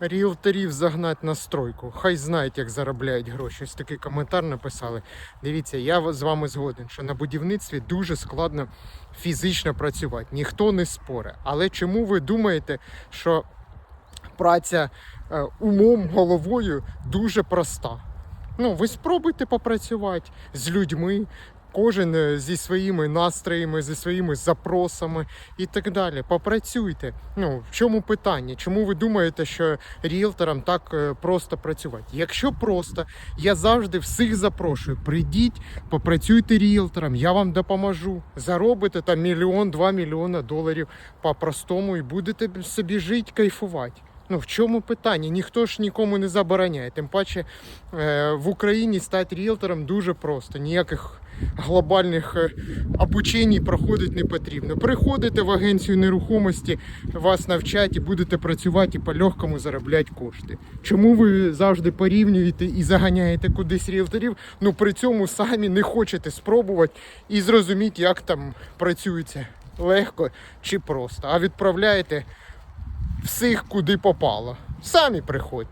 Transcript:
Ріелторів загнать на стройку. Хай знають, як заробляють гроші. Ось такий коментар написали. Дивіться, я з вами згоден, що на будівництві дуже складно фізично працювати. Ніхто не споре. Але чому ви думаєте, що праця е, умом, головою дуже проста? Ну, ви спробуйте попрацювати з людьми, кожен е, зі своїми настроями, зі своїми запросами і так далі. Попрацюйте. Ну, в чому питання? Чому ви думаєте, що ріелторам так е, просто працювати? Якщо просто, я завжди всіх запрошую. Прийдіть, попрацюйте ріелтором, я вам допоможу. Заробите там мільйон, два мільйона доларів по-простому і будете собі жити, кайфувати. Ну в чому питання? Ніхто ж нікому не забороняє. Тим паче е, в Україні стати ріелтором дуже просто. Ніяких глобальних е, обучень проходити не потрібно. Приходите в агенцію нерухомості, вас навчать і будете працювати і по-легкому заробляти кошти. Чому ви завжди порівнюєте і заганяєте кудись ріелторів? Ну при цьому самі не хочете спробувати і зрозуміти, як там працюється легко чи просто, а відправляєте всіх куди попало. Самі приходьте.